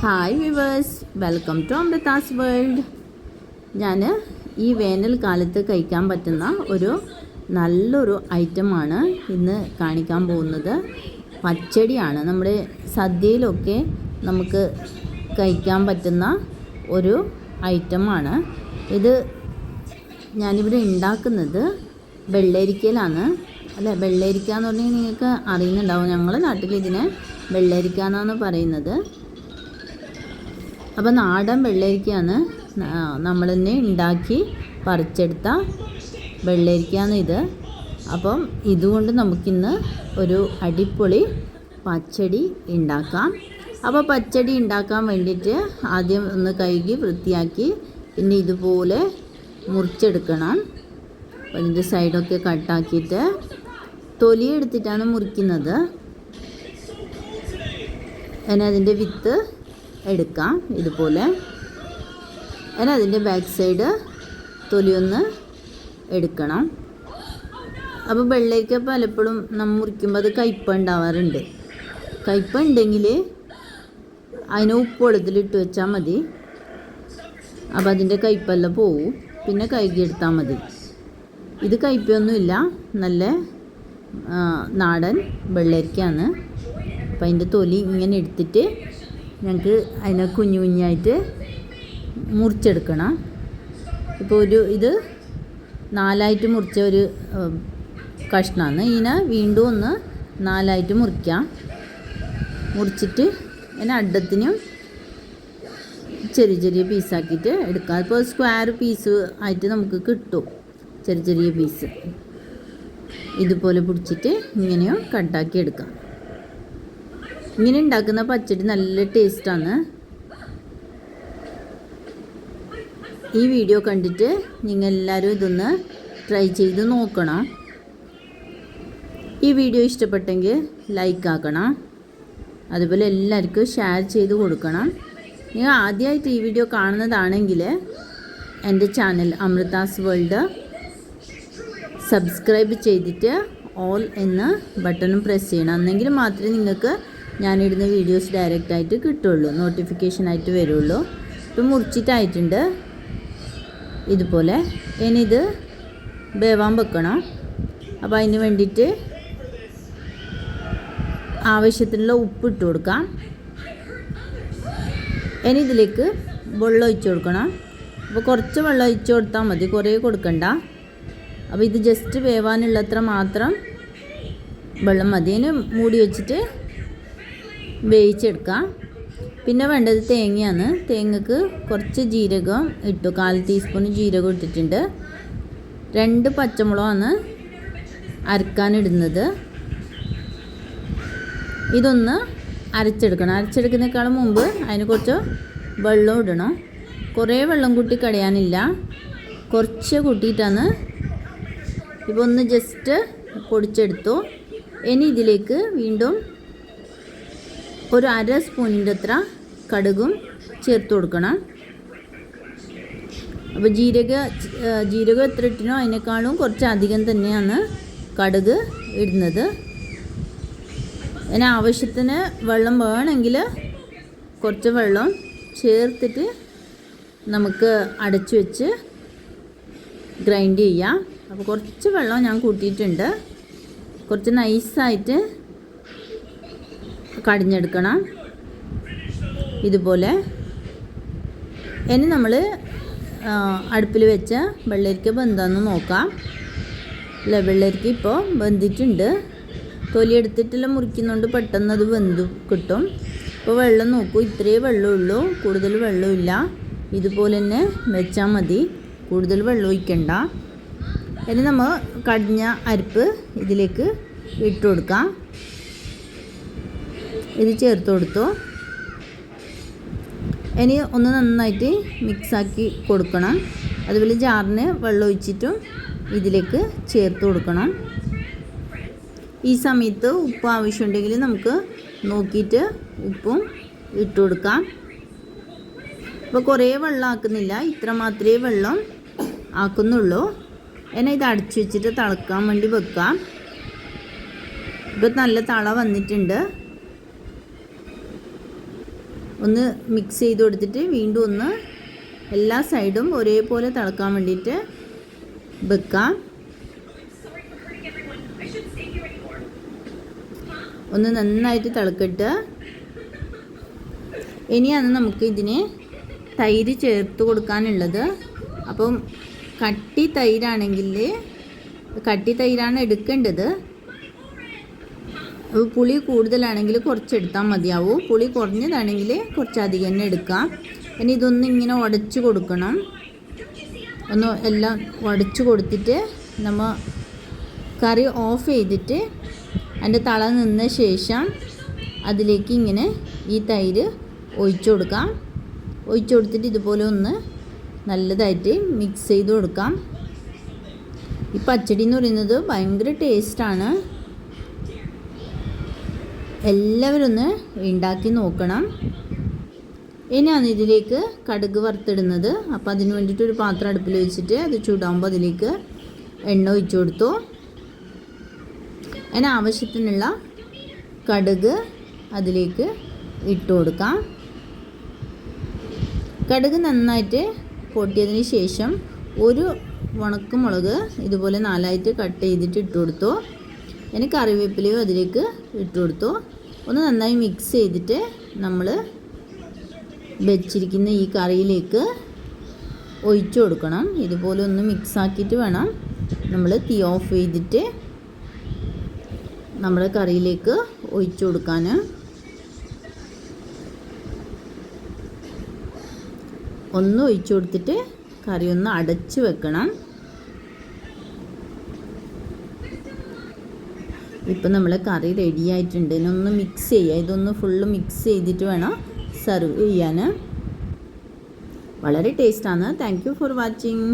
Hi viewers welcome to Amrita's world ഞാൻ ഈ വേനൽക്കാലത്ത് കഴിക്കാൻ പറ്റുന്ന ഒരു നല്ലൊരു ഐറ്റമാണ് ഇന്ന് കാണിക്കാൻ പോകുന്നത്. പച്ചടിയാണ്. നമ്മുടെ സദ്യയിലൊക്കെ നമുക്ക് കഴിക്കാൻ പറ്റുന്ന ഒരു ഐറ്റമാണ്. ഇത് ഞാനിവിടെ ഉണ്ടാക്കുന്നത് വെള്ളരിക്കയിലാണ്. അല്ല വെള്ളരിക്ക എന്ന് പറഞ്ഞാൽ നിങ്ങൾക്ക് അറിയുന്നുണ്ടാവും. ഞങ്ങളുടെ നാട്ടിൽ ഇതിനെ വെള്ളരിക്ക എന്നാണ് പറയുന്നത്. അപ്പോൾ നാടൻ വെള്ളരിക്കയാണ് നമ്മൾ തന്നെ ഉണ്ടാക്കി പറിച്ചെടുത്ത വെള്ളരിക്കയാണ് ഇത്. അപ്പം ഇതുകൊണ്ട് നമുക്കിന്ന് ഒരു അടിപൊളി പച്ചടി ഉണ്ടാക്കാം അപ്പോൾ പച്ചടി ഉണ്ടാക്കാൻ വേണ്ടിയിട്ട് ആദ്യം ഒന്ന് കഴുകി വൃത്തിയാക്കി പിന്നെ ഇതുപോലെ മുറിച്ചെടുക്കണം. അപ്പോൾ ഇതിന്റെ സൈഡൊക്കെ കട്ടാക്കിയിട്ട് തൊലി എടുത്തിട്ടാണ് മുറിക്കുന്നത്. അതിന് അതിന്റെ വിത്ത് എടുക്കാം ഇതുപോലെ. അതിന് അതിന്റെ ബാക്ക് സൈഡ് തൊലിയൊന്ന് എടുക്കണം. അപ്പോൾ വെള്ളരിക്ക പലപ്പോഴും നമ്മൾ മുറിക്കുമ്പോൾ അത് കയ്പ ഉണ്ടാവാറുണ്ട്. കയ്പ ഉണ്ടെങ്കിൽ അതിനെ ഉപ്പ് വെള്ളത്തിലിട്ട് വെച്ചാൽ മതി. അപ്പോൾ അതിന്റെ കയ്പെല്ലാം പോവും. പിന്നെ കഴുകിയെടുത്താൽ മതി. ഇത് കയ്പയൊന്നുമില്ല നല്ല നാടൻ വെള്ളരിക്കയാണ് അപ്പം അതിന്റെ തൊലി ഇങ്ങനെ എടുത്തിട്ട് ഞങ്ങൾക്ക് അതിനെ കുഞ്ഞു കുഞ്ഞായിട്ട് മുറിച്ചെടുക്കണം. ഇപ്പോൾ ഒരു ഇത് നാലായിട്ട് മുറിച്ച ഒരു കഷ്ണമാണ് ഇതിനെ വീണ്ടും ഒന്ന് നാലായിട്ട് മുറിക്കാം. മുറിച്ചിട്ട് അതിനെ അഡത്തിനും ചെറിയ ചെറിയ പീസാക്കിയിട്ട് എടുക്കാം. ഇപ്പോൾ സ്ക്വയർ പീസ് ആയിട്ട് നമുക്ക് കിട്ടും. ചെറിയ ചെറിയ പീസ് ഇതുപോലെ പിടിച്ചിട്ട് ഇങ്ങനെയും കട്ടാക്കി എടുക്കാം. ഇങ്ങനെ ഉണ്ടാക്കുന്ന പച്ചടി നല്ല ടേസ്റ്റാണ്. ഈ വീഡിയോ കണ്ടിട്ട് നിങ്ങൾ എല്ലാവരും ഇതൊന്ന് ട്രൈ ചെയ്ത് നോക്കണം. ഈ വീഡിയോ ഇഷ്ടപ്പെട്ടെങ്കിൽ ലൈക്ക് ആക്കണം. അതുപോലെ എല്ലാവർക്കും ഷെയർ ചെയ്ത് കൊടുക്കണം. നിങ്ങൾ ആദ്യമായിട്ട് ഈ വീഡിയോ കാണുന്നതാണെങ്കിൽ എന്റെ ചാനൽ അമൃതാസ് വേൾഡ് സബ്സ്ക്രൈബ് ചെയ്തിട്ട് ഓൾ എന്ന ബട്ടണും പ്രസ് ചെയ്യണം. എന്നെങ്കിൽ മാത്രമേ നിങ്ങൾക്ക് ഞാനിടുന്ന വീഡിയോസ് ഡയറക്റ്റായിട്ട് കിട്ടുള്ളൂ. നോട്ടിഫിക്കേഷനായിട്ട് വരുള്ളൂ. ഇപ്പം മുറിച്ചിട്ടായിട്ടുണ്ട്. ഇതുപോലെ. ഇനി ഇത് വേവാൻ വെക്കണം. അപ്പോൾ അതിന് വേണ്ടിയിട്ട് ആവശ്യത്തിനുള്ള ഉപ്പ് ഇട്ട് കൊടുക്കാം. ഇനി ഇതിലേക്ക് വെള്ളം ഒഴിച്ച് കൊടുക്കണം. അപ്പോൾ കുറച്ച് വെള്ളം ഒഴിച്ച് കൊടുത്താൽ മതി. കുറേ കൊടുക്കണ്ട. അപ്പോൾ ഇത് ജസ്റ്റ് വേവാനുള്ളത്ര മാത്രം വെള്ളം മതി. അതിന് മൂടി വെച്ചിട്ട് വേവിച്ചെടുക്കാം. പിന്നെ വേണ്ടത് തേങ്ങയാണ്. തേങ്ങക്ക് കുറച്ച് ജീരകം ഇട്ടു. കാൽ ടീസ്പൂൺ ജീരകം ഇട്ടിട്ടുണ്ട്. രണ്ട് പച്ചമുളകാണ് അരക്കാനിടുന്നത് ഇതൊന്ന് അരച്ചെടുക്കണം. അരച്ചെടുക്കുന്നേക്കാളും മുമ്പ് അതിന് കുറച്ച് വെള്ളം ഇടണം. കുറേ വെള്ളം കൂട്ടി കളയാനില്ല കുറച്ച് കൂട്ടിയിട്ടാണ് ഇപ്പോൾ ഒന്ന് ജസ്റ്റ് പൊടിച്ചെടുത്തു. ഇനി ഇതിലേക്ക് വീണ്ടും ഒരു അര സ്പൂണിന്റെ അത്ര കടുകും ചേർത്ത് കൊടുക്കണം. അപ്പോൾ ജീരക ജീരകം എത്ര ഇട്ടിനോ അതിനേക്കാളും കുറച്ച് അധികം തന്നെയാണ് കടുക് ഇടുന്നത്. അതിന് ആവശ്യത്തിന് വെള്ളം വേണമെങ്കിൽ കുറച്ച് വെള്ളം ചേർത്തിട്ട് നമുക്ക് അടച്ചു വെച്ച് ഗ്രൈൻഡ് ചെയ്യാം. അപ്പോൾ കുറച്ച് വെള്ളം ഞാൻ കൂട്ടിയിട്ടുണ്ട്. കുറച്ച് നൈസായിട്ട് കടിഞ്ഞെടുക്കണം ഇതുപോലെ. ഇനി നമ്മൾ അടുപ്പിൽ വെച്ച വെള്ളരിക്ക ബന്ധാന്ന് നോക്കാം. അല്ല വെള്ളരിക്ക ഇപ്പോൾ വെന്തിട്ടുണ്ട് തൊലി എടുത്തിട്ടെല്ലാം മുറിക്കുന്നതുകൊണ്ട് പെട്ടെന്ന് അത് വെന്ത് കിട്ടും. ഇപ്പോൾ വെള്ളം നോക്കൂ ഇത്രയേ വെള്ളമുള്ളൂ. കൂടുതൽ വെള്ളമില്ല. ഇതുപോലെ തന്നെ വെച്ചാൽ മതി. കൂടുതൽ വെള്ളം ഒഴിക്കണ്ട. ഇനി നമ്മൾ കടിഞ്ഞ അരിപ്പ് ഇതിലേക്ക് ഇട്ട് കൊടുക്കാം. ഇത് ചേർത്ത് കൊടുത്തു. ഇനി ഒന്ന് നന്നായിട്ട് മിക്സാക്കി കൊടുക്കണം. അതുപോലെ ജാറിന് വെള്ളം ഒഴിച്ചിട്ടും ഇതിലേക്ക് ചേർത്ത് കൊടുക്കണം. ഈ സമയത്ത് ഉപ്പ് ആവശ്യമുണ്ടെങ്കിൽ നമുക്ക് നോക്കിയിട്ട് ഉപ്പും ഇട്ട് കൊടുക്കാം. ഇപ്പോൾ കുറേ വെള്ളം ആക്കുന്നില്ല. ഇത്ര മാത്രമേ വെള്ളം ആക്കുന്നുള്ളൂ. എന്നെ ഇത് അടച്ചു വെച്ചിട്ട് തിളക്കാൻ വേണ്ടി വെക്കാം. ഇപ്പം നല്ല തള വന്നിട്ടുണ്ട്. ഒന്ന് മിക്സ് ചെയ്ത് കൊടുത്തിട്ട് വീണ്ടും ഒന്ന് എല്ലാ സൈഡും ഒരേപോലെ തിളക്കാൻ വേണ്ടിയിട്ട് വെക്കാം. ഒന്ന് നന്നായിട്ട് തിളക്കിട്ട് ഇനിയാണ് നമുക്ക് ഇതിന് തൈര് ചേർത്ത് കൊടുക്കാനുള്ളത്. അപ്പം കട്ടി തൈരാണെങ്കിൽ കട്ടി തൈരാണ് എടുക്കേണ്ടത്. പുളി കൂടുതലാണെങ്കിൽ കുറച്ചെടുത്താൽ മതിയാവും. പുളി കുറഞ്ഞതാണെങ്കിൽ കുറച്ചധികം തന്നെ എടുക്കാം. ഇനി ഇതൊന്ന് ഇങ്ങനെ ഉടച്ച് കൊടുക്കണം. ഒന്ന് എല്ലാം ഉടച്ച് കൊടുത്തിട്ട് നമ്മൾ കറി ഓഫ് ചെയ്തിട്ട് അതിന്റെ തള നിന്ന ശേഷം അതിലേക്ക് ഇങ്ങനെ ഈ തൈര് ഒഴിച്ചു കൊടുക്കാം. ഒഴിച്ചു കൊടുത്തിട്ട് ഇതുപോലെ ഒന്ന് നല്ലതായിട്ട് മിക്സ് ചെയ്ത് കൊടുക്കാം. ഈ പച്ചടി എന്ന് പറയുന്നത് ഭയങ്കര ടേസ്റ്റാണ് എല്ലാവരും ഒന്ന് ഉണ്ടാക്കി നോക്കണം. ഇനിയാണ് ഇതിലേക്ക് കടുക് വറുത്തിടുന്നത്. അപ്പോൾ അതിന് വേണ്ടിയിട്ട് ഒരു പാത്രം അടുപ്പിൽ വെച്ചിട്ട് അത് ചൂടാകുമ്പോൾ അതിലേക്ക് എണ്ണ ഒഴിച്ചു കൊടുത്തു. അതിന് ആവശ്യത്തിനുള്ള കടുക് അതിലേക്ക് ഇട്ട് കൊടുക്കാം. കടുക് നന്നായിട്ട് പൊട്ടിയതിന് ശേഷം ഒരു ഉണക്കമുളക് ഇതുപോലെ നാലായിട്ട് കട്ട് ചെയ്തിട്ട് ഇട്ട് കൊടുത്തു. ഇനി കറിവേപ്പിലയും അതിലേക്ക് ഇട്ട് കൊടുത്തു. ഒന്ന് നന്നായി മിക്സ് ചെയ്തിട്ട് നമ്മൾ വെച്ചിരിക്കുന്ന ഈ കറിയിലേക്ക് ഒഴിച്ചു കൊടുക്കണം. ഇതുപോലെ ഒന്ന് മിക്സ് ആക്കിയിട്ട് വേണം നമ്മൾ തീ ഓഫ് ചെയ്തിട്ട് നമ്മുടെ കറിയിലേക്ക് ഒഴിച്ചു കൊടുക്കാൻ ഒന്ന് ഒഴിച്ചു കൊടുത്തിട്ട് കറി ഒന്ന് അടച്ച് വെക്കണം. ഇപ്പം നമ്മൾ കറി റെഡി ആയിട്ടുണ്ട്. ഇതിനൊന്ന് മിക്സ് ചെയ്യുക ഇതൊന്ന് ഫുള്ള് മിക്സ് ചെയ്തിട്ട് വേണം സെർവ് ചെയ്യാൻ. വളരെ ടേസ്റ്റാണ് താങ്ക് യു ഫോർ വാച്ചിങ്